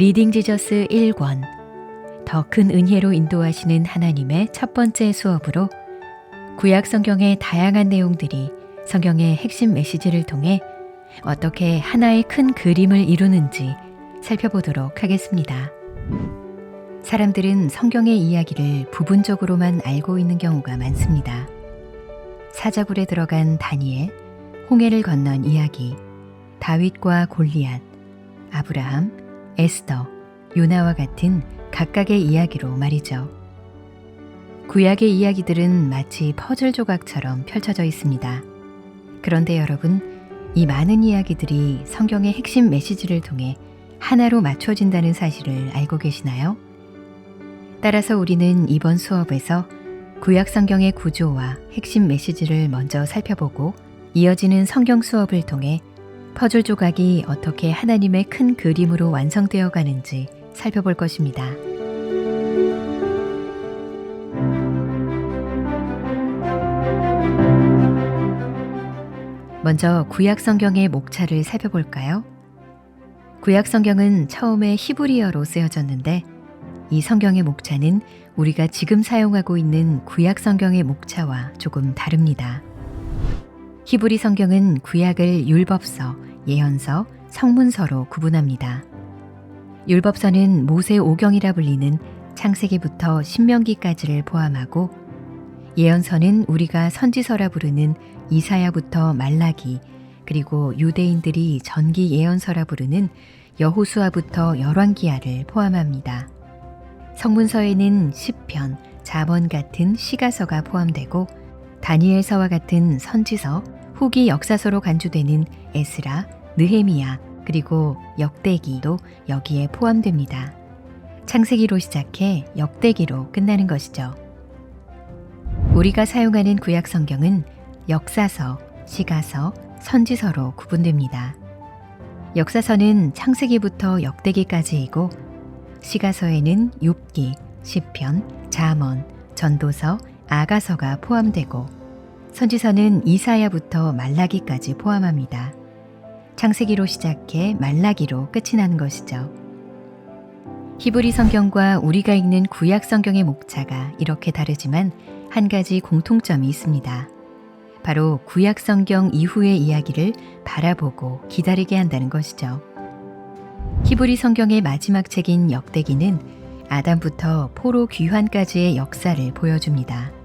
리딩 지저스 1권 더 큰 은혜로 인도하시는 하나님의 첫 번째 수업으로 구약 성경의 다양한 내용들이 성경의 핵심 메시지를 통해 어떻게 하나의 큰 그림을 이루는지 살펴보도록 하겠습니다. 사람들은 성경의 이야기를 부분적으로만 알고 있는 경우가 많습니다. 사자굴에 들어간 다니엘, 홍해를 건넌 이야기, 다윗과 골리앗, 아브라함, 에스더, 요나와 같은 각각의 이야기로 말이죠. 구약의 이야기들은 마치 퍼즐 조각처럼 펼쳐져 있습니다. 그런데 여러분, 이 많은 이야기들이 성경의 핵심 메시지를 통해 하나로 맞춰진다는 사실을 알고 계시나요? 따라서 우리는 이번 수업에서 구약 성경의 구조와 핵심 메시지를 먼저 살펴보고 이어지는 성경 수업을 통해 퍼즐 조각이 어떻게 하나님의 큰 그림으로 완성되어 가는지 살펴볼 것입니다. 먼저 구약 성경의 목차를 살펴볼까요? 구약 성경은 처음에 히브리어로 쓰여졌는데 이 성경의 목차는 우리가 지금 사용하고 있는 구약 성경의 목차와 조금 다릅니다. 히브리 성경은 구약을 율법서, 예언서, 성문서로 구분합니다. 율법서는 모세 오경이라 불리는 창세기부터 신명기까지를 포함하고 예언서는 우리가 선지서라 부르는 이사야부터 말라기 그리고 유대인들이 전기 예언서라 부르는 여호수아부터 열왕기하를 포함합니다. 성문서에는 시편, 자번 같은 시가서가 포함되고 다니엘서와 같은 선지서, 후기 역사서로 간주되는 에스라, 느헤미야, 그리고 역대기도 여기에 포함됩니다. 창세기로 시작해 역대기로 끝나는 것이죠. 우리가 사용하는 구약 성경은 역사서, 시가서, 선지서로 구분됩니다. 역사서는 창세기부터 역대기까지이고 시가서에는 욥기, 시편, 잠언, 전도서, 아가서가 포함되고 선지서는 이사야부터 말라기까지 포함합니다. 창세기로 시작해 말라기로 끝이 나는 것이죠. 히브리 성경과 우리가 읽는 구약 성경의 목차가 이렇게 다르지만 한 가지 공통점이 있습니다. 바로 구약 성경 이후의 이야기를 바라보고 기다리게 한다는 것이죠. 히브리 성경의 마지막 책인 역대기는 아담부터 포로 귀환까지의 역사를 보여줍니다.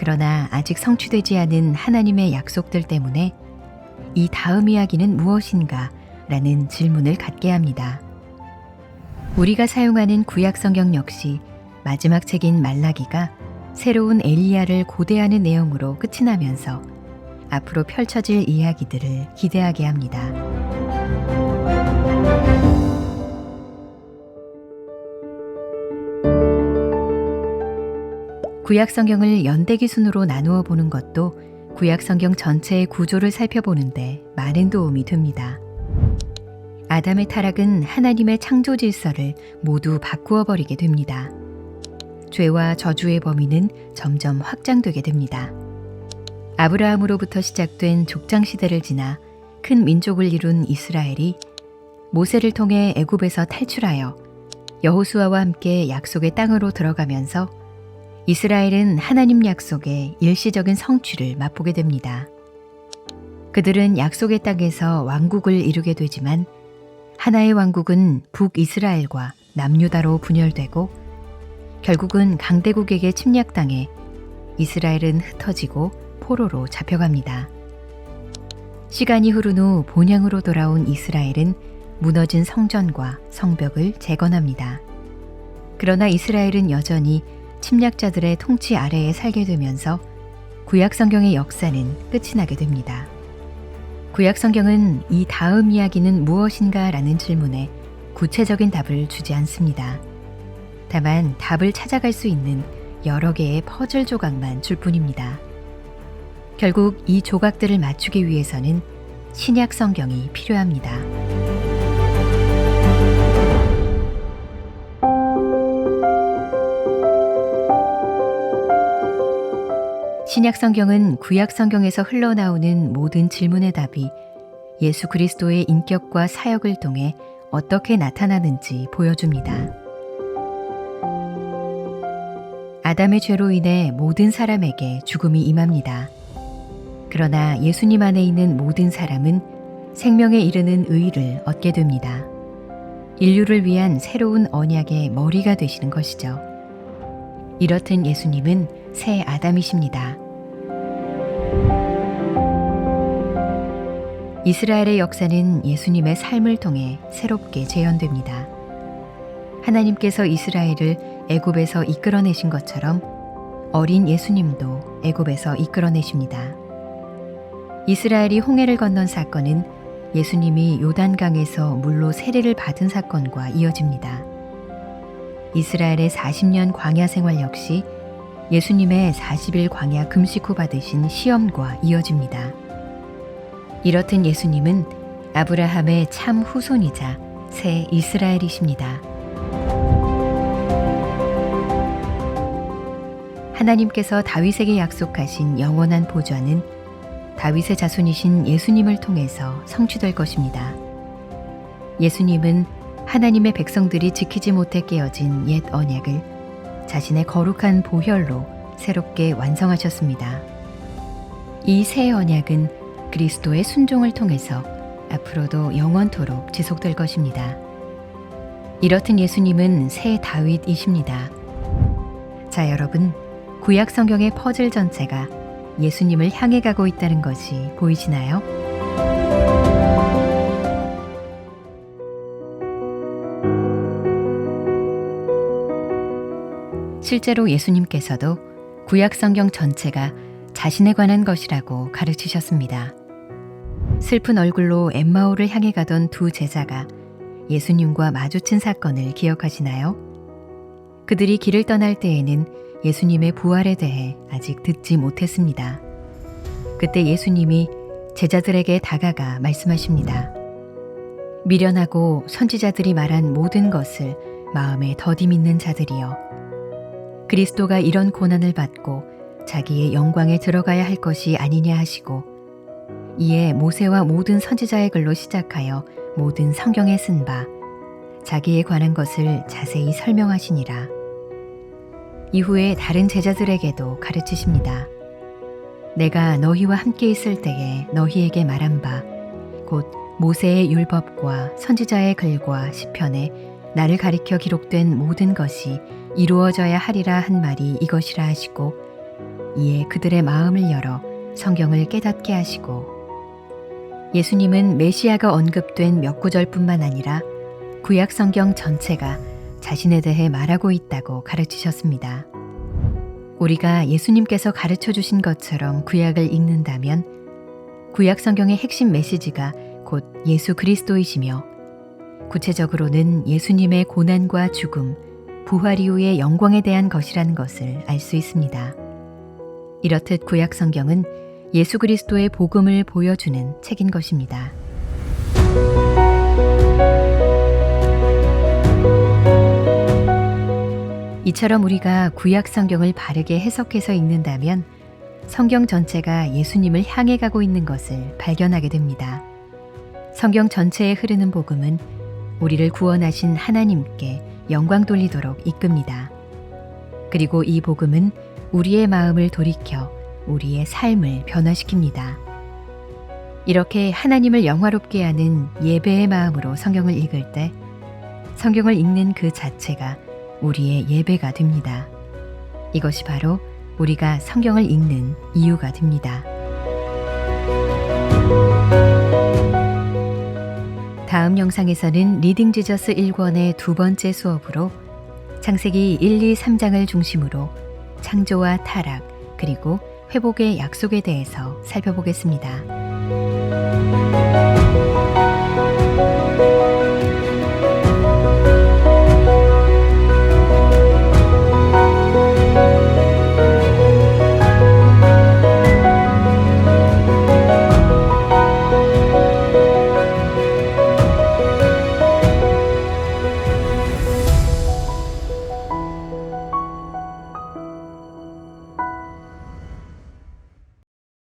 그러나 아직 성취되지 않은 하나님의 약속들 때문에 이 다음 이야기는 무엇인가? 라는 질문을 갖게 합니다. 우리가 사용하는 구약 성경 역시 마지막 책인 말라기가 새로운 엘리야를 고대하는 내용으로 끝이 나면서 앞으로 펼쳐질 이야기들을 기대하게 합니다. 구약 성경을 연대기 순으로 나누어 보는 것도 구약 성경 전체의 구조를 살펴보는데 많은 도움이 됩니다. 아담의 타락은 하나님의 창조 질서를 모두 바꾸어 버리게 됩니다. 죄와 저주의 범위는 점점 확장되게 됩니다. 아브라함으로부터 시작된 족장 시대를 지나 큰 민족을 이룬 이스라엘이 모세를 통해 애굽에서 탈출하여 여호수아와 함께 약속의 땅으로 들어가면서 이스라엘은 하나님 약속의 일시적인 성취를 맛보게 됩니다. 그들은 약속의 땅에서 왕국을 이루게 되지만 하나의 왕국은 북이스라엘과 남유다로 분열되고 결국은 강대국에게 침략당해 이스라엘은 흩어지고 포로로 잡혀갑니다. 시간이 흐른 후 본향으로 돌아온 이스라엘은 무너진 성전과 성벽을 재건합니다. 그러나 이스라엘은 여전히 침략자들의 통치 아래에 살게 되면서 구약 성경의 역사는 끝이 나게 됩니다. 구약 성경은 이 다음 이야기는 무엇인가 라는 질문에 구체적인 답을 주지 않습니다. 다만 답을 찾아갈 수 있는 여러 개의 퍼즐 조각만 줄 뿐입니다. 결국 이 조각들을 맞추기 위해서는 신약 성경이 필요합니다. 신약 성경은 구약 성경에서 흘러나오는 모든 질문의 답이 예수 그리스도의 인격과 사역을 통해 어떻게 나타나는지 보여줍니다. 아담의 죄로 인해 모든 사람에게 죽음이 임합니다. 그러나 예수님 안에 있는 모든 사람은 생명에 이르는 의를 얻게 됩니다. 인류를 위한 새로운 언약의 머리가 되시는 것이죠. 이렇듯 예수님은 새 아담이십니다. 이스라엘의 역사는 예수님의 삶을 통해 새롭게 재현됩니다. 하나님께서 이스라엘을 애굽에서 이끌어내신 것처럼 어린 예수님도 애굽에서 이끌어내십니다. 이스라엘이 홍해를 건넌 사건은 예수님이 요단강에서 물로 세례를 받은 사건과 이어집니다. 이스라엘의 40년 광야 생활 역시 예수님의 40일 광야 금식 후 받으신 시험과 이어집니다. 이렇듯 예수님은 아브라함의 참 후손이자 새 이스라엘이십니다. 하나님께서 다윗에게 약속하신 영원한 보좌는 다윗의 자손이신 예수님을 통해서 성취될 것입니다. 예수님은 하나님의 백성들이 지키지 못해 깨어진 옛 언약을 자신의 거룩한 보혈로 새롭게 완성하셨습니다. 이 새 언약은 그리스도의 순종을 통해서 앞으로도 영원토록 지속될 것입니다. 이렇듯 예수님은 새 다윗이십니다. 자, 여러분, 구약 성경의 퍼즐 전체가 예수님을 향해 가고 있다는 것이 보이시나요? 실제로 예수님께서도 구약 성경 전체가 자신에 관한 것이라고 가르치셨습니다. 슬픈 얼굴로 엠마오를 향해 가던 두 제자가 예수님과 마주친 사건을 기억하시나요? 그들이 길을 떠날 때에는 예수님의 부활에 대해 아직 듣지 못했습니다. 그때 예수님이 제자들에게 다가가 말씀하십니다. 미련하고 선지자들이 말한 모든 것을 마음에 더디 믿는 자들이여. 그리스도가 이런 고난을 받고 자기의 영광에 들어가야 할 것이 아니냐 하시고 이에 모세와 모든 선지자의 글로 시작하여 모든 성경에 쓴 바 자기에 관한 것을 자세히 설명하시니라. 이후에 다른 제자들에게도 가르치십니다. 내가 너희와 함께 있을 때에 너희에게 말한 바 곧 모세의 율법과 선지자의 글과 시편에 나를 가리켜 기록된 모든 것이 이루어져야 하리라 한 말이 이것이라 하시고 이에 그들의 마음을 열어 성경을 깨닫게 하시고 예수님은 메시아가 언급된 몇 구절뿐만 아니라 구약 성경 전체가 자신에 대해 말하고 있다고 가르치셨습니다. 우리가 예수님께서 가르쳐 주신 것처럼 구약을 읽는다면 구약 성경의 핵심 메시지가 곧 예수 그리스도이시며 구체적으로는 예수님의 고난과 죽음, 부활 이후의 영광에 대한 것이라는 것을 알 수 있습니다. 이렇듯 구약 성경은 예수 그리스도의 복음을 보여주는 책인 것입니다. 이처럼 우리가 구약 성경을 바르게 해석해서 읽는다면 성경 전체가 예수님을 향해 가고 있는 것을 발견하게 됩니다. 성경 전체에 흐르는 복음은 우리를 구원하신 하나님께 영광 돌리도록 이끕니다. 그리고 이 복음은 우리의 마음을 돌이켜 우리의 삶을 변화시킵니다. 이렇게 하나님을 영화롭게 하는 예배의 마음으로 성경을 읽을 때 성경을 읽는 그 자체가 우리의 예배가 됩니다. 이것이 바로 우리가 성경을 읽는 이유가 됩니다. 다음 영상에서는 리딩 지저스 1권의 두 번째 수업으로 창세기 1, 2, 3장을 중심으로 창조와 타락 그리고 회복의 약속에 대해서 살펴보겠습니다.